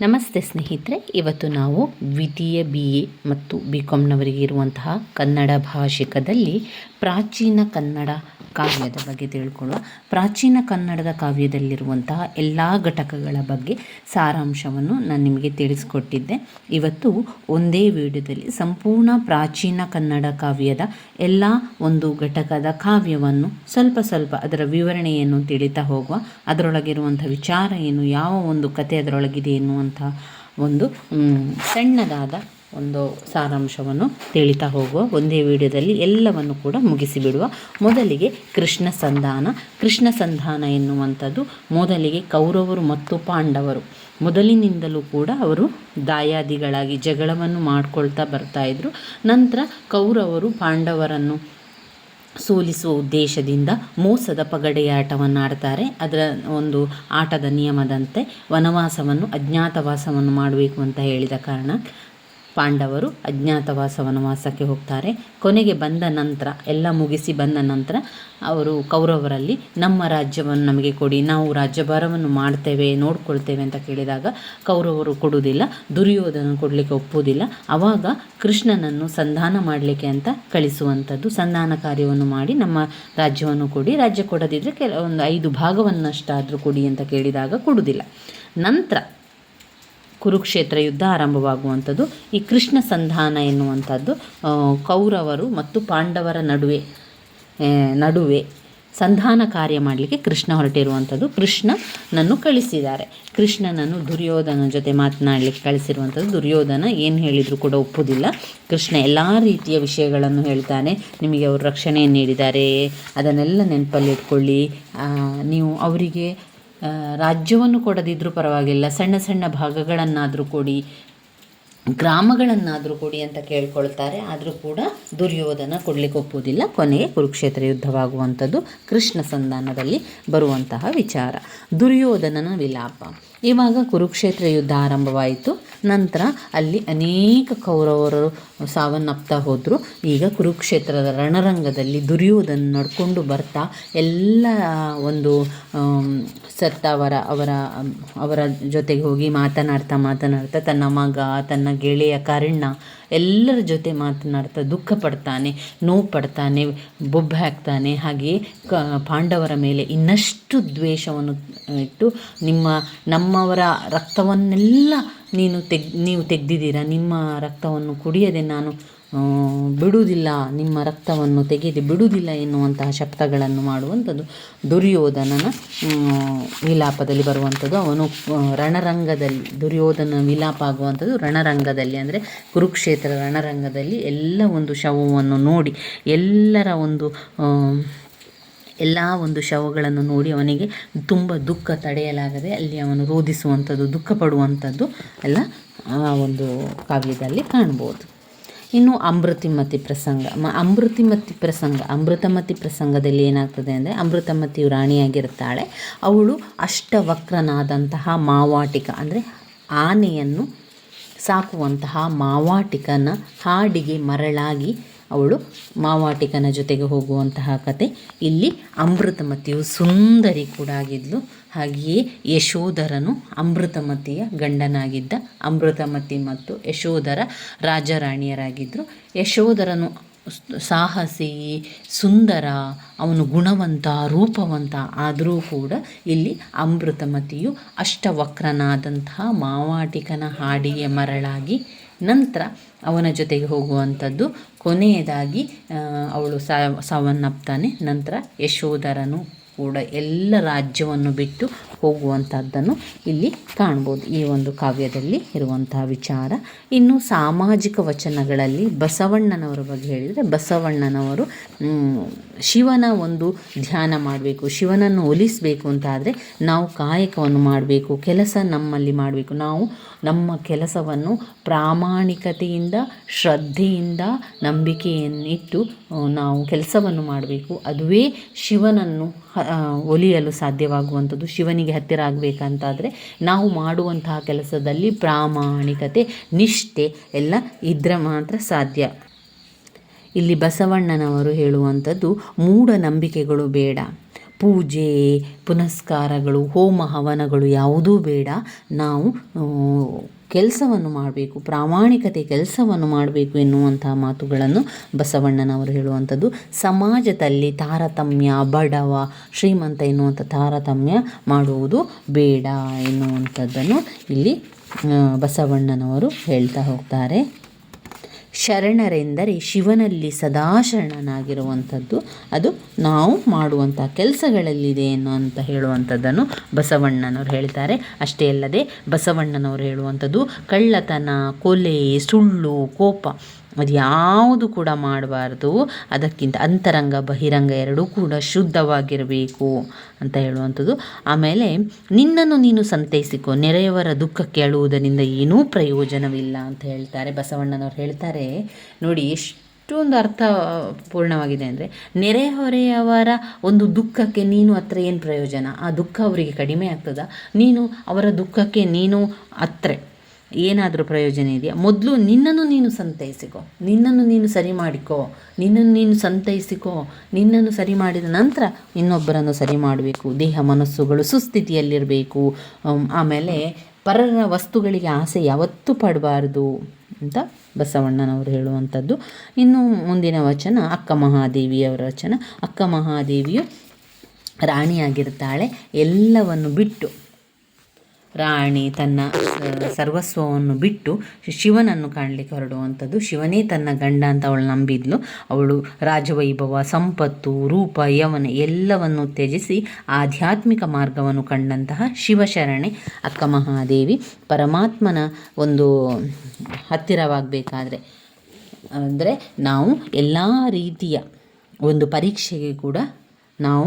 ನಮಸ್ತೆ ಸ್ನೇಹಿತರೆ, ಇವತ್ತು ನಾವು ದ್ವಿತೀಯ ಬಿ ಎ ಮತ್ತು ಬಿ ಕಾಮ್ನವರಿಗೆ ಇರುವಂತಹ ಕನ್ನಡ ಭಾಷಿಕದಲ್ಲಿ ಪ್ರಾಚೀನ ಕನ್ನಡ ಕಾವ್ಯದ ಬಗ್ಗೆ ತಿಳ್ಕೊಳ್ಳುವ. ಪ್ರಾಚೀನ ಕನ್ನಡದ ಕಾವ್ಯದಲ್ಲಿರುವಂತಹ ಎಲ್ಲ ಘಟಕಗಳ ಬಗ್ಗೆ ಸಾರಾಂಶವನ್ನು ನಾನು ನಿಮಗೆ ತಿಳಿಸ್ಕೊಟ್ಟಿದ್ದೆ. ಇವತ್ತು ಒಂದೇ ವಿಡಿಯೋದಲ್ಲಿ ಸಂಪೂರ್ಣ ಪ್ರಾಚೀನ ಕನ್ನಡ ಕಾವ್ಯದ ಎಲ್ಲ ಒಂದು ಘಟಕದ ಕಾವ್ಯವನ್ನು ಸ್ವಲ್ಪ ಸ್ವಲ್ಪ ಅದರ ವಿವರಣೆಯನ್ನು ತಿಳಿತಾ ಹೋಗುವ. ಅದರೊಳಗಿರುವಂಥ ವಿಚಾರ ಏನು, ಯಾವ ಒಂದು ಕತೆ ಅದರೊಳಗಿದೆ ಎನ್ನುವಂಥ ಒಂದು ಸಣ್ಣದಾದ ಒಂದು ಸಾರಾಂಶವನ್ನು ತಿಳಿತಾ ಹೋಗುವ ಒಂದೇ ವಿಡಿಯೋದಲ್ಲಿ ಎಲ್ಲವನ್ನು ಕೂಡ ಮುಗಿಸಿಬಿಡುವ ಮೊದಲಿಗೆ ಕೃಷ್ಣ ಸಂಧಾನ. ಕೃಷ್ಣ ಸಂಧಾನ ಎನ್ನುವಂಥದ್ದು ಮೊದಲಿಗೆ ಕೌರವರು ಮತ್ತು ಪಾಂಡವರು. ಮೊದಲಿನಿಂದಲೂ ಕೂಡ ಅವರು ದಾಯಾದಿಗಳಾಗಿ ಜಗಳವನ್ನು ಮಾಡಿಕೊಳ್ತಾ ಬರ್ತಾ ಇದ್ರು. ನಂತರ ಕೌರವರು ಪಾಂಡವರನ್ನು ಸೋಲಿಸುವ ಉದ್ದೇಶದಿಂದ ಮೋಸದ ಪಗಡೆಯಾಟವನ್ನು ಆಡ್ತಾರೆ ಅದರ ಒಂದು ಆಟದ ನಿಯಮದಂತೆ ವನವಾಸವನ್ನು, ಅಜ್ಞಾತವಾಸವನ್ನು ಮಾಡಬೇಕು ಅಂತ ಹೇಳಿದ ಕಾರಣ ಪಾಂಡವರು ಅಜ್ಞಾತವಾಸ ವನವಾಸಕ್ಕೆ ಹೋಗ್ತಾರೆ. ಕೊನೆಗೆ ಬಂದ ನಂತರ, ಎಲ್ಲ ಮುಗಿಸಿ ಬಂದ ನಂತರ ಅವರು ಕೌರವರಲ್ಲಿ, ನಮ್ಮ ರಾಜ್ಯವನ್ನು ನಮಗೆ ಕೊಡಿ, ನಾವು ರಾಜ್ಯಭಾರವನ್ನು ಮಾಡ್ತೇವೆ, ನೋಡ್ಕೊಳ್ತೇವೆ ಅಂತ ಕೇಳಿದಾಗ ಕೌರವರು ಕೊಡುವುದಿಲ್ಲ ದುರ್ಯೋಧನ ಕೊಡಲಿಕ್ಕೆ ಒಪ್ಪುವುದಿಲ್ಲ. ಆವಾಗ ಕೃಷ್ಣನನ್ನು ಸಂಧಾನ ಮಾಡಲಿಕ್ಕೆ ಅಂತ ಕಳಿಸುವಂಥದ್ದು, ಸಂಧಾನ ಕಾರ್ಯವನ್ನು ಮಾಡಿ ನಮ್ಮ ರಾಜ್ಯವನ್ನು ಕೊಡಿ, ರಾಜ್ಯ ಕೊಡದಿದ್ದರೆ ಕೆಲವೊಂದು ಐದು ಭಾಗವನ್ನಷ್ಟಾದರೂ ಕೊಡಿ ಅಂತ ಕೇಳಿದಾಗ ಕೊಡುವುದಿಲ್ಲ. ನಂತರ ಕುರುಕ್ಷೇತ್ರ ಯುದ್ಧ ಆರಂಭವಾಗುವಂಥದ್ದು. ಈ ಕೃಷ್ಣ ಸಂಧಾನ ಎನ್ನುವಂಥದ್ದು ಕೌರವರು ಮತ್ತು ಪಾಂಡವರ ನಡುವೆ ನಡುವೆ ಸಂಧಾನ ಕಾರ್ಯ ಮಾಡಲಿಕ್ಕೆ ಕೃಷ್ಣ ಹೊರಟಿರುವಂಥದ್ದು. ಕೃಷ್ಣನನ್ನು ಕಳಿಸಿದ್ದಾರೆ. ಕೃಷ್ಣನನ್ನು ದುರ್ಯೋಧನ ಜೊತೆ ಮಾತನಾಡಲಿಕ್ಕೆ ಕಳಿಸಿರುವಂಥದ್ದು. ದುರ್ಯೋಧನ ಏನು ಹೇಳಿದರೂ ಕೂಡ ಒಪ್ಪುವುದಿಲ್ಲ ಕೃಷ್ಣ ಎಲ್ಲ ರೀತಿಯ ವಿಷಯಗಳನ್ನು ಹೇಳ್ತಾನೆ. ನಿಮಗೆ ಅವರು ರಕ್ಷಣೆ ನೀಡಿದ್ದಾರೆ. ಅದನ್ನೆಲ್ಲ ನೆನಪಲ್ಲಿಟ್ಕೊಳ್ಳಿ ನೀವು ಅವರಿಗೆ ರಾಜ್ಯವನ್ನು ಕೊಡದಿದ್ದರೂ ಪರವಾಗಿಲ್ಲ, ಸಣ್ಣ ಸಣ್ಣ ಭಾಗಗಳನ್ನಾದರೂ ಕೊಡಿ, ಗ್ರಾಮಗಳನ್ನಾದರೂ ಕೊಡಿ ಅಂತ ಕೇಳ್ಕೊಳ್ತಾರೆ. ಆದರೂ ಕೂಡ ದುರ್ಯೋಧನ ಕೊಡಲಿಕ್ಕೆ ಒಪ್ಪುವುದಿಲ್ಲ. ಕೊನೆಗೆ ಕುರುಕ್ಷೇತ್ರ ಯುದ್ಧವಾಗುವಂಥದ್ದು ಕೃಷ್ಣ ಸಂಧಾನದಲ್ಲಿ ಬರುವಂತಹ ವಿಚಾರ. ದುರ್ಯೋಧನನ ವಿಲಾಪ. ಇವಾಗ ಕುರುಕ್ಷೇತ್ರ ಯುದ್ಧ ಆರಂಭವಾಯಿತು. ನಂತರ ಅಲ್ಲಿ ಅನೇಕ ಕೌರವರು ಸಾವನ್ನಪ್ತಾ ಹೋದರು. ಈಗ ಕುರುಕ್ಷೇತ್ರದ ರಣರಂಗದಲ್ಲಿ ದುರ್ಯೋಧನ ನಡ್ಕೊಂಡು ಬರ್ತಾ, ಎಲ್ಲ ಒಂದು ಸತ್ತವರ ಅವರ ಅವರ ಜೊತೆಗೆ ಹೋಗಿ ಮಾತನಾಡ್ತಾ ಮಾತನಾಡ್ತಾ ತನ್ನ ಮಗ, ತನ್ನ ಗೆಳೆಯ ಕರ್ಣ ಎಲ್ಲರ ಜೊತೆ ಮಾತನಾಡ್ತಾ ದುಃಖ ಪಡ್ತಾನೆ, ನೋವು ಪಡ್ತಾನೆ, ಬೊಬ್ಬೆ ಹಾಕ್ತಾನೆ. ಹಾಗೆಯೇ ಪಾಂಡವರ ಮೇಲೆ ಇನ್ನಷ್ಟು ದ್ವೇಷವನ್ನು ಇಟ್ಟು ನಿಮ್ಮ ನಮ್ಮವರ ರಕ್ತವನ್ನೆಲ್ಲ ನೀನು ತೆಗ್, ನೀವು ತೆಗೆದಿದ್ದೀರಾ? ನಿಮ್ಮ ರಕ್ತವನ್ನು ಕುಡಿಯದೆ ನಾನು ಬಿಡುವುದಿಲ್ಲ. ನಿಮ್ಮ ರಕ್ತವನ್ನು ತೆಗೆದು ಬಿಡುವುದಿಲ್ಲ ಎನ್ನುವಂತಹ ಶಬ್ದಗಳನ್ನು ಮಾಡುವಂಥದ್ದು ದುರ್ಯೋಧನನ ವಿಲಾಪದಲ್ಲಿ ಬರುವಂಥದ್ದು. ಅವನು ರಣರಂಗದಲ್ಲಿ, ದುರ್ಯೋಧನ ವಿಲಾಪ ಆಗುವಂಥದ್ದು ರಣರಂಗದಲ್ಲಿ. ಅಂದರೆ ಕುರುಕ್ಷೇತ್ರ ರಣರಂಗದಲ್ಲಿ ಎಲ್ಲ ಒಂದು ಶವವನ್ನು ನೋಡಿ ಎಲ್ಲರ ಒಂದು ಎಲ್ಲ ಒಂದು ಶವಗಳನ್ನು ನೋಡಿ ಅವನಿಗೆ ತುಂಬ ದುಃಖ ತಡೆಯಲಾಗದೆ ಅಲ್ಲಿ ಅವನು ರೋಧಿಸುವಂಥದ್ದು, ದುಃಖ ಪಡುವಂಥದ್ದು ಎಲ್ಲ ಆ ಒಂದು ಕಾವ್ಯದಲ್ಲಿ ಕಾಣ್ಬೋದು. ಇನ್ನು ಅಮೃತಿಮತಿ ಪ್ರಸಂಗ. ಅಮೃತಿಮತಿ ಪ್ರಸಂಗ. ಅಮೃತಮತಿ ಪ್ರಸಂಗದಲ್ಲಿ ಏನಾಗ್ತದೆ ಅಂದರೆ ಅಮೃತಮತಿಯು ರಾಣಿಯಾಗಿರ್ತಾಳೆ ಅವಳು ಅಷ್ಟವಕ್ರನಾದಂತಹ ಮಾವಾಟಿಕ, ಅಂದರೆ ಆನೆಯನ್ನು ಸಾಕುವಂತಹ ಮಾವಾಟಿಕನ ಹಾಡಿಗೆ ಮರಳಾಗಿ ಅವಳು ಮಾವಾಟಿಕನ ಜೊತೆಗೆ ಹೋಗುವಂತಹ ಕತೆ. ಇಲ್ಲಿ ಅಮೃತಮತಿಯು ಸುಂದರಿ ಕೂಡ ಆಗಿದ್ಲು. ಹಾಗೆಯೇ ಯಶೋಧರನು ಅಮೃತಮತಿಯ ಗಂಡನಾಗಿದ್ದ. ಅಮೃತಮತಿ ಮತ್ತು ಯಶೋಧರ ರಾಜರಾಣಿಯರಾಗಿದ್ದರು ಯಶೋಧರನು ಸಾಹಸಿ, ಸುಂದರ, ಅವನು ಗುಣವಂತ, ರೂಪವಂತ ಆದರೂ ಕೂಡ ಇಲ್ಲಿ ಅಮೃತಮತಿಯು ಅಷ್ಟವಕ್ರನಾದಂತಹ ಮಾವಾಟಿಕನ ಹಾಡಿಗೆ ಮರಳಾಗಿ ನಂತರ ಅವನ ಜೊತೆಗೆ ಹೋಗುವಂಥದ್ದು. ಕೊನೆಯದಾಗಿ ಅವಳು ಸಾವ ಸಾವನ್ನಪ್ತಾನೆ. ನಂತರ ಯಶೋಧರನು ಕೂಡ ಎಲ್ಲ ರಾಜ್ಯವನ್ನು ಬಿಟ್ಟು ಹೋಗುವಂಥದ್ದನ್ನು ಇಲ್ಲಿ ಕಾಣ್ಬೋದು. ಈ ಒಂದು ಕಾವ್ಯದಲ್ಲಿ ಇರುವಂತಹ ವಿಚಾರ. ಇನ್ನು ಸಾಮಾಜಿಕ ವಚನಗಳಲ್ಲಿ ಬಸವಣ್ಣನವರ ಬಗ್ಗೆ ಹೇಳಿದರೆ ಬಸವಣ್ಣನವರು ಶಿವನ ಒಂದು ಧ್ಯಾನ ಮಾಡಬೇಕು, ಶಿವನನ್ನು ಒಲಿಸಬೇಕು ಅಂತಾದರೆ ನಾವು ಕಾಯಕವನ್ನು ಮಾಡಬೇಕು, ಕೆಲಸ ನಮ್ಮಲ್ಲಿ ಮಾಡಬೇಕು. ನಾವು ನಮ್ಮ ಕೆಲಸವನ್ನು ಪ್ರಾಮಾಣಿಕತೆಯಿಂದ, ಶ್ರದ್ಧೆಯಿಂದ, ನಂಬಿಕೆಯನ್ನಿಟ್ಟು ನಾವು ಕೆಲಸವನ್ನು ಮಾಡಬೇಕು. ಅದುವೇ ಶಿವನನ್ನು ಒಲಿಯಲು ಸಾಧ್ಯವಾಗುವಂಥದ್ದು, ಶಿವನಿಗೆ ಹತ್ತಿರ ಆಗಬೇಕಂತಾದರೆ ನಾವು ಮಾಡುವಂತಹ ಕೆಲಸದಲ್ಲಿ ಪ್ರಾಮಾಣಿಕತೆ, ನಿಷ್ಠೆ ಎಲ್ಲ ಇದ್ರೆ ಮಾತ್ರ ಸಾಧ್ಯ. ಇಲ್ಲಿ ಬಸವಣ್ಣನವರು ಹೇಳುವಂಥದ್ದು, ಮೂಢನಂಬಿಕೆಗಳು ಬೇಡ. ಪೂಜೆ, ಪುನಸ್ಕಾರಗಳು, ಹೋಮ ಹವನಗಳು ಯಾವುದೂ ಬೇಡ. ನಾವು ಕೆಲಸವನ್ನು ಮಾಡಬೇಕು, ಪ್ರಾಮಾಣಿಕತೆ ಕೆಲಸವನ್ನು ಮಾಡಬೇಕು ಎನ್ನುವಂತಹ ಮಾತುಗಳನ್ನು ಬಸವಣ್ಣನವರು ಹೇಳುವಂಥದ್ದು. ಸಮಾಜದಲ್ಲಿ ತಾರತಮ್ಯ, ಬಡವ, ಶ್ರೀಮಂತ ಎನ್ನುವಂಥ ತಾರತಮ್ಯ ಮಾಡುವುದು ಬೇಡ ಎನ್ನುವಂಥದ್ದನ್ನು ಇಲ್ಲಿ ಬಸವಣ್ಣನವರು ಹೇಳ್ತಾ ಹೋಗ್ತಾರೆ. ಶರಣರೆಂದರೆ ಶಿವನಲ್ಲಿ ಸದಾ ಶರಣನಾಗಿರುವಂಥದ್ದು ಅದು ನಾವು ಮಾಡುವಂಥ ಕೆಲಸಗಳಲ್ಲಿದೆ ಎನ್ನುವಂತ ಹೇಳುವಂಥದ್ದನ್ನು ಬಸವಣ್ಣನವರು ಹೇಳ್ತಾರೆ. ಅಷ್ಟೇ ಅಲ್ಲದೆ ಬಸವಣ್ಣನವರು ಹೇಳುವಂಥದ್ದು ಕಳ್ಳತನ, ಕೊಲೆ, ಸುಳ್ಳು, ಕೋಪ ಅದು ಯಾವುದು ಕೂಡ ಮಾಡಬಾರ್ದು. ಅದಕ್ಕಿಂತ ಅಂತರಂಗ, ಬಹಿರಂಗ ಎರಡೂ ಕೂಡ ಶುದ್ಧವಾಗಿರಬೇಕು ಅಂತ ಹೇಳುವಂಥದ್ದು. ಆಮೇಲೆ ನಿನ್ನನ್ನು ನೀನು ಸಂತೈಸಿಕೊ, ನೆರೆಯವರ ದುಃಖ ಕೇಳುವುದರಿಂದ ಏನೂ ಪ್ರಯೋಜನವಿಲ್ಲ ಅಂತ ಹೇಳ್ತಾರೆ. ಬಸವಣ್ಣನವರು ಹೇಳ್ತಾರೆ, ನೋಡಿ ಎಷ್ಟೊಂದು ಅರ್ಥಪೂರ್ಣವಾಗಿದೆ ಅಂದರೆ ನೆರೆಹೊರೆಯವರ ಒಂದು ದುಃಖಕ್ಕೆ ನೀನು ಹತ್ರ ಏನು ಪ್ರಯೋಜನ? ಆ ದುಃಖ ಅವರಿಗೆ ಕಡಿಮೆ ಆಗ್ತದ. ನೀನು ಅವರ ದುಃಖಕ್ಕೆ ನೀನು ಹತ್ರ. ಏನಾದರೂ ಪ್ರಯೋಜನ ಇದೆಯಾ? ಮೊದಲು ನಿನ್ನನ್ನು ನೀನು ಸಂತೈಸಿಕೋ. ನಿನ್ನನ್ನು ನೀನು ಸರಿ ಮಾಡಿಕೋ. ನಿನ್ನನ್ನು ನೀನು ಸಂತೈಸಿಕೋ. ನಿನ್ನನ್ನು ಸರಿ ಮಾಡಿದ ನಂತರ ಇನ್ನೊಬ್ಬರನ್ನು ಸರಿ ಮಾಡಬೇಕು. ದೇಹ ಮನಸ್ಸುಗಳು ಸುಸ್ಥಿತಿಯಲ್ಲಿರಬೇಕು. ಆಮೇಲೆ ಪರರ ವಸ್ತುಗಳಿಗೆ ಆಸೆ ಯಾವತ್ತೂ ಪಡಬಾರ್ದು ಅಂತ ಬಸವಣ್ಣನವರು ಹೇಳುವಂಥದ್ದು. ಇನ್ನು ಮುಂದಿನ ವಚನ, ಅಕ್ಕ ಮಹಾದೇವಿಯವರ ವಚನ. ಅಕ್ಕ ಮಹಾದೇವಿಯು ರಾಣಿಯಾಗಿರ್ತಾಳೆ. ಎಲ್ಲವನ್ನು ಬಿಟ್ಟು ರಾಣಿ ತನ್ನ ಸರ್ವಸ್ವವನ್ನು ಬಿಟ್ಟು ಶಿವನನ್ನು ಕಾಣಲಿಕ್ಕೆ ಹೊರಡುವಂಥದ್ದು. ಶಿವನೇ ತನ್ನ ಗಂಡ ಅಂತ ಅವಳು ನಂಬಿದ್ಲು. ಅವಳು ರಾಜವೈಭವ, ಸಂಪತ್ತು, ರೂಪ, ಯವನ ಎಲ್ಲವನ್ನು ತ್ಯಜಿಸಿ ಆಧ್ಯಾತ್ಮಿಕ ಮಾರ್ಗವನ್ನು ಕಂಡಂತಹ ಶಿವಶರಣೆ ಅಕ್ಕ ಮಹಾದೇವಿ. ಪರಮಾತ್ಮನ ಒಂದು ಹತ್ತಿರವಾಗಬೇಕಾದ್ರೆ ಅಂದರೆ ನಾವು ಎಲ್ಲ ರೀತಿಯ ಒಂದು ಪರೀಕ್ಷೆಗೆ ಕೂಡ ನಾವು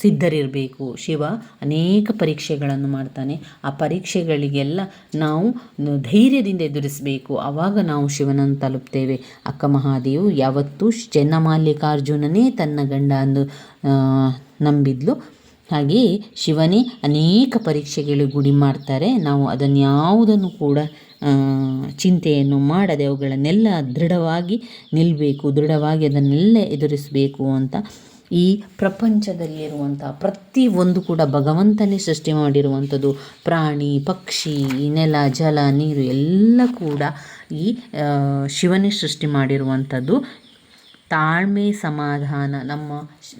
ಸಿದ್ಧರಿರಬೇಕು. ಶಿವ ಅನೇಕ ಪರೀಕ್ಷೆಗಳನ್ನು ಮಾಡ್ತಾನೆ. ಆ ಪರೀಕ್ಷೆಗಳಿಗೆಲ್ಲ ನಾವು ಧೈರ್ಯದಿಂದ ಎದುರಿಸಬೇಕು. ಆವಾಗ ನಾವು ಶಿವನನ್ನು ತಲುಪ್ತೇವೆ. ಅಕ್ಕ ಮಹಾದೇವು ಯಾವತ್ತೂ ಚೆನ್ನಮಲ್ಲಿಕಾರ್ಜುನನೇ ತನ್ನ ಗಂಡ ಅಂದು ನಂಬಿದ್ಲು. ಹಾಗೆಯೇ ಶಿವನೇ ಅನೇಕ ಪರೀಕ್ಷೆಗಳು ಗುಡಿ ಮಾಡ್ತಾರೆ. ನಾವು ಅದನ್ನು ಯಾವುದನ್ನು ಕೂಡ ಚಿಂತೆಯನ್ನು ಮಾಡದೆ ಅವುಗಳನ್ನೆಲ್ಲ ದೃಢವಾಗಿ ನಿಲ್ಲಬೇಕು ದೃಢವಾಗಿ ಅದನ್ನೆಲ್ಲ ಎದುರಿಸಬೇಕು ಅಂತ ಈ ಪ್ರಪಂಚದಲ್ಲಿರುವಂಥ ಪ್ರತಿ ಒಂದು ಕೂಡ ಭಗವಂತನೇ ಸೃಷ್ಟಿ ಮಾಡಿರುವಂಥದ್ದು. ಪ್ರಾಣಿ, ಪಕ್ಷಿ, ನೆಲ, ಜಲ, ನೀರು ಎಲ್ಲ ಕೂಡ ಈ ಶಿವನೇ ಸೃಷ್ಟಿ ಮಾಡಿರುವಂಥದ್ದು. ತಾಳ್ಮೆ ಸಮಾಧಾನ. ನಮ್ಮ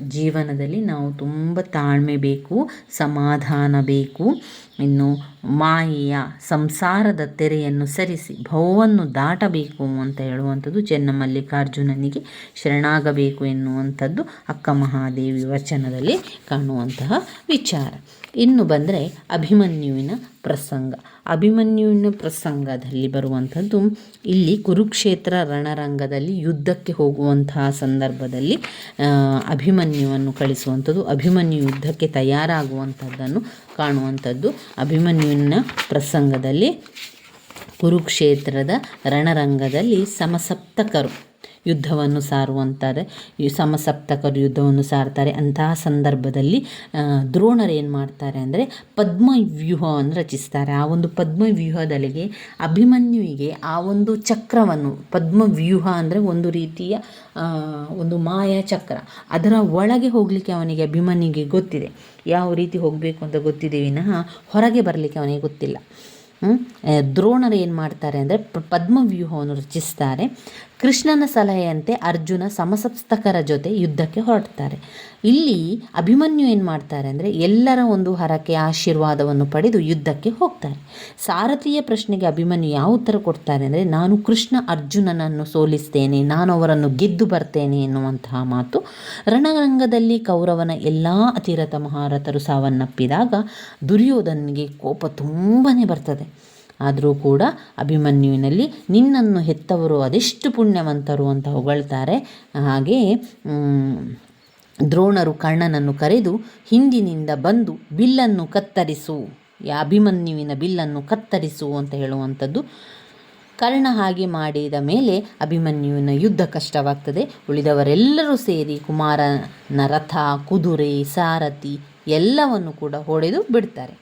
ಜೀವನದಲ್ಲಿ ನಾವು ತುಂಬ ತಾಳ್ಮೆ ಬೇಕು, ಸಮಾಧಾನ ಬೇಕು. ಇನ್ನು ಮಾಯೆಯ ಸಂಸಾರದ ತೆರೆಯನ್ನು ಸರಿಸಿ, ಭವವನ್ನು ದಾಟಬೇಕು ಅಂತ ಹೇಳುವಂಥದ್ದು ಚೆನ್ನಮಲ್ಲಿಕಾರ್ಜುನನಿಗೆ ಶರಣಾಗಬೇಕು ಎನ್ನುವಂಥದ್ದು ಅಕ್ಕ ಮಹಾದೇವಿ ವಚನದಲ್ಲಿ ಕಾಣುವಂತಹ ವಿಚಾರ. ಇನ್ನು ಬಂದರೆ ಅಭಿಮನ್ಯುವಿನ ಪ್ರಸಂಗ. ಅಭಿಮನ್ಯುವಿನ ಪ್ರಸಂಗದಲ್ಲಿ ಬರುವಂಥದ್ದು ಇಲ್ಲಿ ಕುರುಕ್ಷೇತ್ರ ರಣರಂಗದಲ್ಲಿ ಯುದ್ಧಕ್ಕೆ ಹೋಗುವಂತಹ ಸಂದರ್ಭದಲ್ಲಿ ಅಭಿಮನ್ಯುವನ್ನು ಕಳಿಸುವಂಥದ್ದು, ಅಭಿಮನ್ಯು ಯುದ್ಧಕ್ಕೆ ತಯಾರಾಗುವಂಥದ್ದನ್ನು ಕಾಣುವಂಥದ್ದು. ಅಭಿಮನ್ಯುವಿನ ಪ್ರಸಂಗದಲ್ಲಿ ಕುರುಕ್ಷೇತ್ರದ ರಣರಂಗದಲ್ಲಿ ಸಮಸಪ್ತಕರು ಯುದ್ಧವನ್ನು ಸಾರುವಂತಾರೆ. ಈ ಸಮಸಪ್ತಕರು ಯುದ್ಧವನ್ನು ಸಾರ್ತಾರೆ. ಅಂತಹ ಸಂದರ್ಭದಲ್ಲಿ ದ್ರೋಣರು ಏನು ಮಾಡ್ತಾರೆ ಅಂದರೆ ಪದ್ಮ ವ್ಯೂಹವನ್ನು ರಚಿಸ್ತಾರೆ. ಆ ಒಂದು ಪದ್ಮ ವ್ಯೂಹದಲ್ಲಿಗೆ ಅಭಿಮನ್ಯುವಿಗೆ ಆ ಒಂದು ಚಕ್ರವನ್ನು ಪದ್ಮ ವ್ಯೂಹ ಅಂದರೆ ಒಂದು ರೀತಿಯ ಒಂದು ಮಾಯಾ ಚಕ್ರ. ಅದರ ಒಳಗೆ ಹೋಗಲಿಕ್ಕೆ ಅವನಿಗೆ ಅಭಿಮನ್ಯುಗೆ ಗೊತ್ತಿದೆ. ಯಾವ ರೀತಿ ಹೋಗಬೇಕು ಅಂತ ಗೊತ್ತಿದೆ ವಿನಃ ಹೊರಗೆ ಬರಲಿಕ್ಕೆ ಅವನಿಗೆ ಗೊತ್ತಿಲ್ಲ? ದ್ರೋಣರು ಏನು ಮಾಡ್ತಾರೆ ಅಂದರೆ ಪದ್ಮವ್ಯೂಹವನ್ನು ರಚಿಸ್ತಾರೆ. ಕೃಷ್ಣನ ಸಲಹೆಯಂತೆ ಅರ್ಜುನ ಸಮಸಪ್ತಕರ ಜೊತೆ ಯುದ್ಧಕ್ಕೆ ಹೊರಡ್ತಾರೆ. ಇಲ್ಲಿ ಅಭಿಮನ್ಯು ಏನು ಮಾಡ್ತಾರೆ ಅಂದರೆ ಎಲ್ಲರ ಒಂದು ಹರಕೆ ಆಶೀರ್ವಾದವನ್ನು ಪಡೆದು ಯುದ್ಧಕ್ಕೆ ಹೋಗ್ತಾರೆ. ಸಾರಥಿಯ ಪ್ರಶ್ನೆಗೆ ಅಭಿಮನ್ಯು ಯಾವ ಉತ್ತರ ಕೊಡ್ತಾರೆ ಅಂದರೆ, ನಾನು ಕೃಷ್ಣ ಅರ್ಜುನನನ್ನು ಸೋಲಿಸ್ತೇನೆ, ನಾನು ಅವರನ್ನು ಗೆದ್ದು ಬರ್ತೇನೆ ಎನ್ನುವಂತಹ ಮಾತು. ರಣರಂಗದಲ್ಲಿ ಕೌರವನ ಎಲ್ಲ ಅತಿರಥ ಮಹಾರಥರು ಸಾವನ್ನಪ್ಪಿದಾಗ ದುರ್ಯೋಧನಿಗೆ ಕೋಪ ತುಂಬಾ ಬರ್ತದೆ. ಆದರೂ ಕೂಡ ಅಭಿಮನ್ಯುವಿನಲ್ಲಿ ನಿನ್ನನ್ನು ಹೆತ್ತವರು ಅದೆಷ್ಟು ಪುಣ್ಯವಂತರು ಅಂತ ಹೊಗಳ್ತಾರೆ. ಹಾಗೆಯೇ ದ್ರೋಣರು ಕರ್ಣನನ್ನು ಕರೆದು ಹಿಂದಿನಿಂದ ಬಂದು ಬಿಲ್ಲನ್ನು ಕತ್ತರಿಸು. ಯಾ ಅಭಿಮನ್ಯುವಿನ ಬಿಲ್ಲನ್ನು ಕತ್ತರಿಸು ಅಂತ ಹೇಳುವಂಥದ್ದು. ಕರ್ಣ ಹಾಗೆ ಮಾಡಿದ ಮೇಲೆ ಅಭಿಮನ್ಯುವಿನ ಯುದ್ಧ ಕಷ್ಟವಾಗ್ತದೆ. ಉಳಿದವರೆಲ್ಲರೂ ಸೇರಿ ಕುಮಾರನ ರಥ, ಕುದುರೆ, ಸಾರಥಿ ಎಲ್ಲವನ್ನು ಕೂಡ ಹೊಡೆದು ಬಿಡ್ತಾರೆ.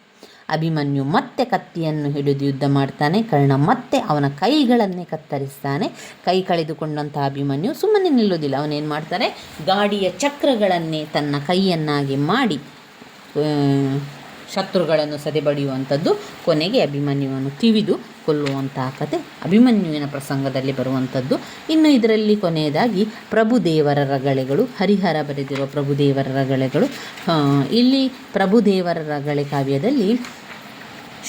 ಅಭಿಮನ್ಯು ಮತ್ತೆ ಕತ್ತಿಯನ್ನು ಹಿಡಿದು ಯುದ್ಧ ಮಾಡ್ತಾನೆ. ಕರ್ಣ ಮತ್ತೆ ಅವನ ಕೈಗಳನ್ನೇ ಕತ್ತರಿಸ್ತಾನೆ. ಕೈ ಕಳೆದುಕೊಂಡಂಥ ಅಭಿಮನ್ಯು ಸುಮ್ಮನೆ ನಿಲ್ಲೋದಿಲ್ಲ ಅವನೇನು ಮಾಡ್ತಾನೆ? ಗಾಡಿಯ ಚಕ್ರಗಳನ್ನೇ ತನ್ನ ಕೈಯನ್ನಾಗಿ ಮಾಡಿ ಶತ್ರುಗಳನ್ನು ಸದೆಬಡಿಯುವಂಥದ್ದು, ಕೊನೆಗೆ ಅಭಿಮನ್ಯುವನ್ನು ತಿವಿದು ಕೊಲ್ಲುವಂತಹ ಕತೆ ಅಭಿಮನ್ಯುವಿನ ಪ್ರಸಂಗದಲ್ಲಿ ಬರುವಂಥದ್ದು. ಇನ್ನು ಇದರಲ್ಲಿ ಕೊನೆಯದಾಗಿ ಪ್ರಭುದೇವರ ರಗಳೆಗಳು, ಹರಿಹರ ಬರೆದಿರುವ ಪ್ರಭುದೇವರ ರಗಳೆಗಳು. ಇಲ್ಲಿ ಪ್ರಭುದೇವರ ರಗಳೆ ಕಾವ್ಯದಲ್ಲಿ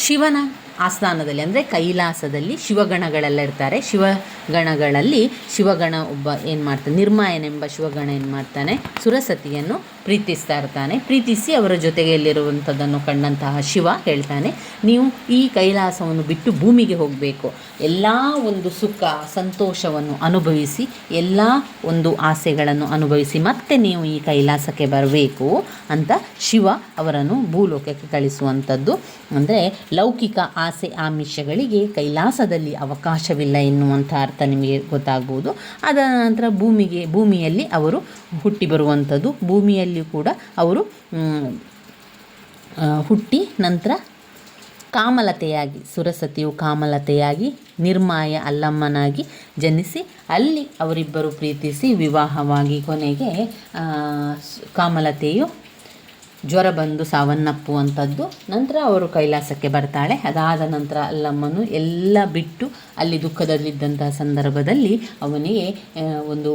ಶಿವನ ಆಸ್ಥಾನದಲ್ಲಿ ಅಂದರೆ ಕೈಲಾಸದಲ್ಲಿ ಶಿವಗಣಗಳೆಲ್ಲ ಇರ್ತಾರೆ. ಶಿವಗಣಗಳಲ್ಲಿ ಶಿವಗಣ ಒಬ್ಬ ಏನು ಮಾಡ್ತಾನೆ, ನಿರ್ಮಾಯನೆಂಬ ಶಿವಗಣ ಏನು ಮಾಡ್ತಾನೆ, ಸುರಸತಿಯನ್ನು ಪ್ರೀತಿಸ್ತಾ ಇರ್ತಾನೆ. ಪ್ರೀತಿಸಿ ಅವರ ಜೊತೆಗೆಯಲ್ಲಿರುವಂಥದ್ದನ್ನು ಕಂಡಂತಹ ಶಿವ ಹೇಳ್ತಾನೆ, ನೀವು ಈ ಕೈಲಾಸವನ್ನು ಬಿಟ್ಟು ಭೂಮಿಗೆ ಹೋಗಬೇಕು. ಎಲ್ಲ ಒಂದು ಸುಖ, ಸಂತೋಷವನ್ನು ಅನುಭವಿಸಿ, ಎಲ್ಲ ಒಂದು ಆಸೆಗಳನ್ನು ಅನುಭವಿಸಿ ಮತ್ತೆ ನೀವು ಈ ಕೈಲಾಸಕ್ಕೆ ಬರಬೇಕು ಅಂತ ಶಿವ ಅವರನ್ನು ಭೂಲೋಕಕ್ಕೆ ಕಳಿಸುವಂಥದ್ದು. ಅಂದರೆ ಲೌಕಿಕ ಆಸೆ ಆಮಿಷಗಳಿಗೆ ಕೈಲಾಸದಲ್ಲಿ ಅವಕಾಶವಿಲ್ಲ ಎನ್ನುವಂಥ ಅರ್ಥ ನಿಮಗೆ ಗೊತ್ತಾಗ್ಬೋದು. ಅದರ ನಂತರ ಭೂಮಿಗೆ, ಭೂಮಿಯಲ್ಲಿ ಅವರು ಹುಟ್ಟಿ ಬರುವಂಥದ್ದು. ಭೂಮಿಯಲ್ಲಿ ಕೂಡ ಅವರು ಹುಟ್ಟಿ ನಂತರ ಕಾಮಲತೆಯಾಗಿ, ಸುರಸತಿಯು ಕಾಮಲತೆಯಾಗಿ, ನಿರ್ಮಾಯ ಅಲ್ಲಮ್ಮನಾಗಿ ಜನಿಸಿ ಅಲ್ಲಿ ಅವರಿಬ್ಬರು ಪ್ರೀತಿಸಿ ವಿವಾಹವಾಗಿ ಕೊನೆಗೆ ಕಾಮಲತೆಯು ಜ್ವರ ಬಂದು ಸಾವನ್ನಪ್ಪುವಂಥದ್ದು. ನಂತರ ಅವರು ಕೈಲಾಸಕ್ಕೆ ಬರ್ತಾಳೆ. ಅದಾದ ನಂತರ ಅಲ್ಲಮ್ಮನು ಎಲ್ಲ ಬಿಟ್ಟು ಅಲ್ಲಿ ದುಃಖದಲ್ಲಿದ್ದಂತಹ ಸಂದರ್ಭದಲ್ಲಿ ಅವನಿಗೆ ಒಂದು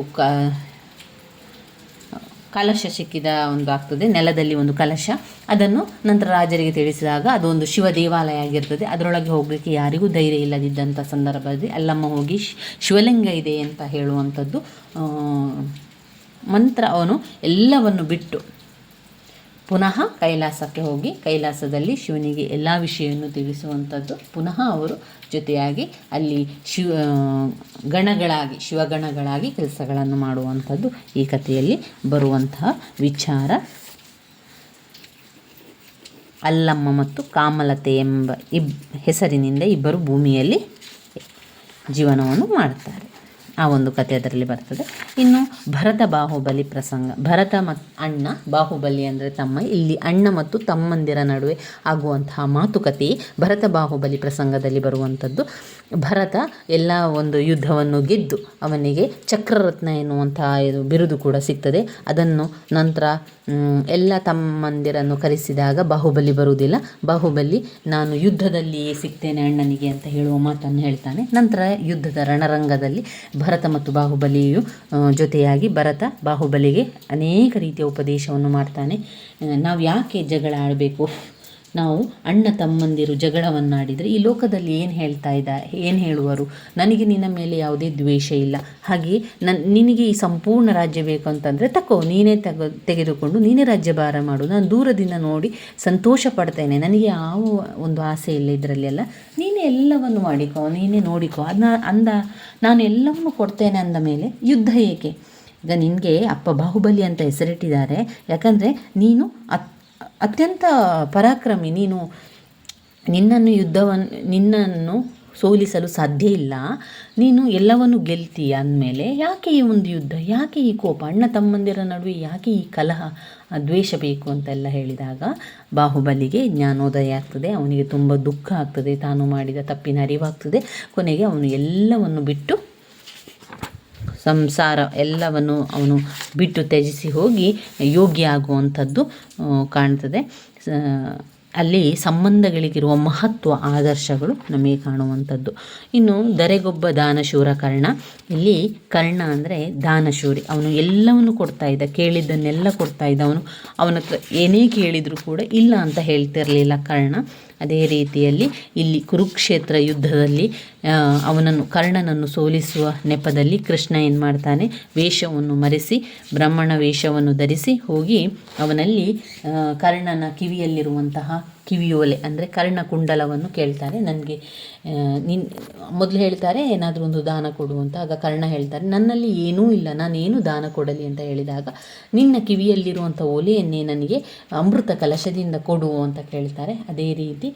ಕಲಶ ಸಿಕ್ಕಿದ ಒಂದು ಆಗ್ತದೆ, ನೆಲದಲ್ಲಿ ಒಂದು ಕಲಶ. ಅದನ್ನು ನಂತರ ರಾಜರಿಗೆ ತಿಳಿಸಿದಾಗ ಅದೊಂದು ಶಿವ ದೇವಾಲಯ ಆಗಿರ್ತದೆ. ಅದರೊಳಗೆ ಹೋಗಲಿಕ್ಕೆ ಯಾರಿಗೂ ಧೈರ್ಯ ಇಲ್ಲದಿದ್ದಂಥ ಸಂದರ್ಭದಲ್ಲಿ ಅಲ್ಲಮ್ಮ ಹೋಗಿ ಶಿವಲಿಂಗ ಇದೆ ಅಂತ ಹೇಳುವಂಥದ್ದು ಮಂತ್ರ ಅವನು ಎಲ್ಲವನ್ನು ಬಿಟ್ಟು ಪುನಃ ಕೈಲಾಸಕ್ಕೆ ಹೋಗಿ ಕೈಲಾಸದಲ್ಲಿ ಶಿವನಿಗೆ ಎಲ್ಲ ವಿಷಯವನ್ನು ತಿಳಿಸುವಂಥದ್ದು ಪುನಃ ಅವರು ಜೊತೆಯಾಗಿ ಅಲ್ಲಿ ಶಿವ ಗಣಗಳಾಗಿ, ಶಿವಗಣಗಳಾಗಿ ಕೆಲಸಗಳನ್ನು ಮಾಡುವಂಥದ್ದು ಈ ಕಥೆಯಲ್ಲಿ ಬರುವಂತಹ ವಿಚಾರ. ಅಲ್ಲಮ್ಮ ಮತ್ತು ಕಾಮಲತೆ ಎಂಬ ಇಬ್, ಹೆಸರಿನಿಂದ ಇಬ್ಬರು ಭೂಮಿಯಲ್ಲಿ ಜೀವನವನ್ನು ಮಾಡ್ತಾರೆ. ಆ ಒಂದು ಕತೆ ಅದರಲ್ಲಿ ಬರ್ತದೆ. ಇನ್ನು ಭರತ ಬಾಹುಬಲಿ ಪ್ರಸಂಗ, ಭರತ ಮತ್ತು ಅಣ್ಣ ಬಾಹುಬಲಿ ಅಂದರೆ ತಮ್ಮ, ಇಲ್ಲಿ ಅಣ್ಣ ಮತ್ತು ತಮ್ಮಂದಿರ ನಡುವೆ ಆಗುವಂತಹ ಮಾತುಕತೆ ಭರತ ಬಾಹುಬಲಿ ಪ್ರಸಂಗದಲ್ಲಿ ಬರುವಂಥದ್ದು ಭರತ ಎಲ್ಲ ಒಂದು ಯುದ್ಧವನ್ನು ಗೆದ್ದು ಅವನಿಗೆ ಚಕ್ರರತ್ನ ಎನ್ನುವಂತಹ ಇದು ಬಿರುದು ಕೂಡ ಸಿಗ್ತದೆ. ಅದನ್ನು ನಂತರ ಎಲ್ಲ ತಮ್ಮಂದಿರನ್ನು ಕರೆಸಿದಾಗ ಬಾಹುಬಲಿ ಬರುವುದಿಲ್ಲ. ಬಾಹುಬಲಿ, ನಾನು ಯುದ್ಧದಲ್ಲಿಯೇ ಸಿಗ್ತೇನೆ ಅಣ್ಣನಿಗೆ ಅಂತ ಹೇಳುವ ಮಾತನ್ನು ಹೇಳ್ತಾನೆ. ನಂತರ ಯುದ್ಧದ ರಣರಂಗದಲ್ಲಿ ಭರತ ಮತ್ತು ಬಾಹುಬಲಿಯು ಜೊತೆಯಾಗಿ ಭರತ ಬಾಹುಬಲಿಗೆ ಅನೇಕ ರೀತಿಯ ಉಪದೇಶವನ್ನು ಮಾಡ್ತಾನೆ. ನಾವು ಯಾಕೆ ಜಗಳ ಆಡಬೇಕು? ನಾವು ಅಣ್ಣ ತಮ್ಮಂದಿರು ಜಗಳವನ್ನಾಡಿದರೆ ಈ ಲೋಕದಲ್ಲಿ ಏನು ಹೇಳ್ತಾ ಇದ್ದ ಏನು ಹೇಳುವರು? ನನಗೆ ನಿನ್ನ ಮೇಲೆ ಯಾವುದೇ ದ್ವೇಷ ಇಲ್ಲ. ಹಾಗೆ ನನ್ನ ನಿನಗೆ ಈ ಸಂಪೂರ್ಣ ರಾಜ್ಯ ಬೇಕು ಅಂತಂದರೆ ತಕೋ, ನೀನೇ ತಗೋ, ತೆಗೆದುಕೊಂಡು ನೀನೇ ರಾಜ್ಯಭಾರ ಮಾಡು. ನಾನು ದೂರದಿಂದ ನೋಡಿ ಸಂತೋಷ ಪಡ್ತೇನೆ. ನನಗೆ ಯಾವ ಒಂದು ಆಸೆ ಇಲ್ಲ ಇದರಲ್ಲೆಲ್ಲ ನೀನೇ ಎಲ್ಲವನ್ನು ಮಾಡಿಕೋ, ನೀನೇ ನೋಡಿಕೋ. ಅದನ್ನ ಅಂದ, ನಾನು ಎಲ್ಲವನ್ನು ಕೊಡ್ತೇನೆ ಅಂದ ಮೇಲೆ ಯುದ್ಧ ಏಕೆ? ಈಗ ನಿನಗೆ ಅಪ್ಪ ಬಾಹುಬಲಿ ಅಂತ ಹೆಸರಿಟ್ಟಿದ್ದಾರೆ. ಯಾಕಂದರೆ ನೀನು ಅತ್ ಅತ್ಯಂತ ಪರಾಕ್ರಮಿ. ನೀನು ನಿನ್ನನ್ನು ಯುದ್ಧವನ್ನು ನಿನ್ನನ್ನು ಸೋಲಿಸಲು ಸಾಧ್ಯ ಇಲ್ಲ. ನೀನು ಎಲ್ಲವನ್ನು ಗೆಲ್ತೀಯ ಅಂದಮೇಲೆ ಯಾಕೆ ಈ ಒಂದು ಯುದ್ಧ? ಯಾಕೆ ಈ ಕೋಪ? ಅಣ್ಣ ತಮ್ಮಂದಿರ ನಡುವೆ ಯಾಕೆ ಈ ಕಲಹ ದ್ವೇಷ ಬೇಕು ಅಂತೆಲ್ಲ ಹೇಳಿದಾಗ ಬಾಹುಬಲಿಗೆ ಜ್ಞಾನೋದಯ ಆಗ್ತದೆ. ಅವನಿಗೆ ತುಂಬ ದುಃಖ ಆಗ್ತದೆ. ತಾನು ಮಾಡಿದ ತಪ್ಪಿನ ಅರಿವಾಗ್ತದೆ. ಕೊನೆಗೆ ಅವನು ಎಲ್ಲವನ್ನು ಬಿಟ್ಟು ಸಂಸಾರ ಎಲ್ಲವನ್ನು ಅವನು ಬಿಟ್ಟು ತ್ಯಜಿಸಿ ಹೋಗಿ ಯೋಗ್ಯ ಆಗುವಂಥದ್ದು ಕಾಣ್ತದೆ. ಅಲ್ಲಿ ಸಂಬಂಧಗಳಿಗಿರುವ ಮಹತ್ವ ಆದರ್ಶಗಳು ನಮಗೆ ಕಾಣುವಂಥದ್ದು. ಇನ್ನು ದರೆಗೊಬ್ಬ ದಾನಶೂರ ಕರ್ಣ. ಇಲ್ಲಿ ಕರ್ಣ ಅಂದರೆ ದಾನಶೂರಿ. ಅವನು ಎಲ್ಲವನ್ನು ಕೊಡ್ತಾ ಇದ್ದ, ಕೇಳಿದ್ದನ್ನೆಲ್ಲ ಕೊಡ್ತಾ ಇದ್ದ ಅವನು. ಅವನ ಹತ್ರ ಏನೇ ಕೇಳಿದರೂ ಕೂಡ ಇಲ್ಲ ಅಂತ ಹೇಳ್ತಿರಲಿಲ್ಲ ಕರ್ಣ. ಅದೇ ರೀತಿಯಲ್ಲಿ ಇಲ್ಲಿ ಕುರುಕ್ಷೇತ್ರ ಯುದ್ಧದಲ್ಲಿ ಅವನನ್ನು, ಕರ್ಣನನ್ನು ಸೋಲಿಸುವ ನೆಪದಲ್ಲಿ ಕೃಷ್ಣ ಏನು ಮಾಡ್ತಾನೆ, ವೇಷವನ್ನು ಮರೆಸಿ, ಬ್ರಾಹ್ಮಣ ವೇಷವನ್ನು ಧರಿಸಿ ಹೋಗಿ ಅವನಲ್ಲಿ ಕರ್ಣನ ಕಿವಿಯಲ್ಲಿರುವಂತಹ ಕಿವಿಯೋಲೆ ಅಂದರೆ ಕರ್ಣಕುಂಡಲವನ್ನು ಕೇಳ್ತಾರೆ. ನನಗೆ ನಿನ್ ಮೊದಲು ಹೇಳ್ತಾರೆ, ಏನಾದರೂ ಒಂದು ದಾನ ಕೊಡು ಅಂತ. ಆಗ ಕರ್ಣ ಹೇಳ್ತಾರೆ, ನನ್ನಲ್ಲಿ ಏನೂ ಇಲ್ಲ, ನಾನೇನು ದಾನ ಕೊಡಲಿ ಅಂತ ಹೇಳಿದಾಗ ನಿನ್ನ ಕಿವಿಯಲ್ಲಿರುವಂಥ ಒಲೆಯನ್ನೇ ನನಗೆ ಅಮೃತ ಕಲಶದಿಂದ ಕೊಡು ಅಂತ ಕೇಳ್ತಾರೆ. ಅದೇ ರೀತಿ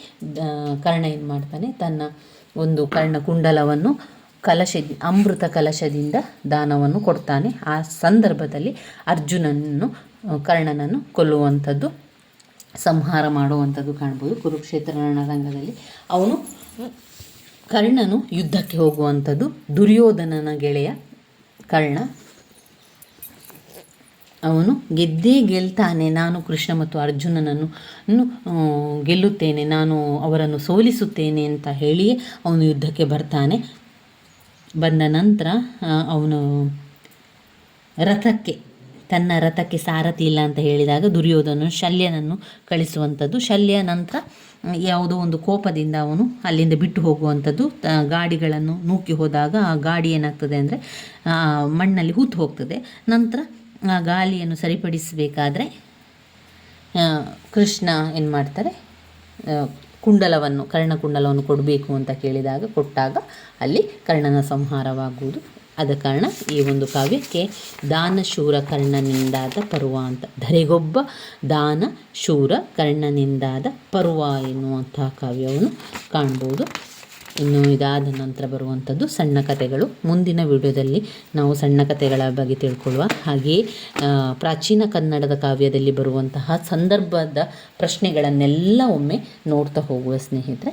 ಕರ್ಣ ಏನು ಮಾಡ್ತಾನೆ, ತನ್ನ ಒಂದು ಕರ್ಣಕುಂಡಲವನ್ನು ಕಲಶ ಅಮೃತ ಕಲಶದಿಂದ ದಾನವನ್ನು ಕೊಡ್ತಾನೆ. ಆ ಸಂದರ್ಭದಲ್ಲಿ ಅರ್ಜುನನನ್ನು, ಕರ್ಣನನ್ನು ಕೊಲ್ಲುವಂಥದ್ದು ಸಂಹಾರ ಮಾಡುವಂಥದ್ದು ಕಾಣ್ಬೋದು. ಕುರುಕ್ಷೇತ್ರ ರಣರಂಗದಲ್ಲಿ. ಅವನು ಕರ್ಣನು ಯುದ್ಧಕ್ಕೆ ಹೋಗುವಂಥದ್ದು. ದುರ್ಯೋಧನನ ಗೆಳೆಯ ಕರ್ಣ. ಅವನು ಗೆದ್ದೇ ಗೆಲ್ತಾನೆ. ನಾನು ಕೃಷ್ಣ ಮತ್ತು ಅರ್ಜುನನನ್ನು ಗೆಲ್ಲುತ್ತೇನೆ. ನಾನು ಅವರನ್ನು ಸೋಲಿಸುತ್ತೇನೆ ಅಂತ ಹೇಳಿಯೇ ಅವನು ಯುದ್ಧಕ್ಕೆ ಬರ್ತಾನೆ. ಬಂದ ನಂತರ ಅವನು ರಥಕ್ಕೆ ತನ್ನ ರಥಕ್ಕೆ ಸಾರಥಿ ಇಲ್ಲ ಅಂತ ಹೇಳಿದಾಗ ದುರ್ಯೋಧನ ಶಲ್ಯನನ್ನು ಕಳಿಸುವಂಥದ್ದು. ಶಲ್ಯ ನಂತರ ಯಾವುದೋ ಒಂದು ಕೋಪದಿಂದ ಅವನು ಅಲ್ಲಿಂದ ಬಿಟ್ಟು ಹೋಗುವಂಥದ್ದು. ಗಾಡಿಗಳನ್ನು ನೂಕಿ ಹೋದಾಗ ಆ ಗಾಡಿ ಏನಾಗ್ತದೆ ಅಂದರೆ ಮಣ್ಣಲ್ಲಿ ಹೂತು ಹೋಗ್ತದೆ. ನಂತರ ಆ ಗಾಳಿಯನ್ನು ಸರಿಪಡಿಸಬೇಕಾದ್ರೆ ಕೃಷ್ಣ ಏನು ಮಾಡ್ತಾರೆ ಕುಂಡಲವನ್ನು ಕರ್ಣಕುಂಡಲವನ್ನು ಕೊಡಬೇಕು ಅಂತ ಕೇಳಿದಾಗ, ಕೊಟ್ಟಾಗ ಅಲ್ಲಿ ಕರ್ಣನ ಸಂಹಾರವಾಗುವುದು. ಆದ ಕಾರಣ ಈ ಒಂದು ಕಾವ್ಯಕ್ಕೆ ದಾನಶೂರ ಕರ್ಣನಿಂದಾದ ಪರ್ವ ಅಂತ. ಧರೆಗೊಬ್ಬ ದಾನ ಶೂರ ಕರ್ಣನಿಂದಾದ ಪರ್ವ ಎನ್ನುವಂತಹ ಕಾವ್ಯವನ್ನು ಕಾಣ್ಬೋದು. ಇನ್ನು ಇದಾದ ನಂತರ ಬರುವಂಥದ್ದು ಸಣ್ಣ ಕಥೆಗಳು. ಮುಂದಿನ ವಿಡಿಯೋದಲ್ಲಿ ನಾವು ಸಣ್ಣ ಕಥೆಗಳ ಬಗ್ಗೆ ತಿಳ್ಕೊಳ್ಳುವ ಹಾಗೆಯೇ ಪ್ರಾಚೀನ ಕನ್ನಡದ ಕಾವ್ಯದಲ್ಲಿ ಬರುವಂತಹ ಸಂದರ್ಭದ ಪ್ರಶ್ನೆಗಳನ್ನೆಲ್ಲ ಒಮ್ಮೆ ನೋಡ್ತಾ ಹೋಗುವ ಸ್ನೇಹಿತರೆ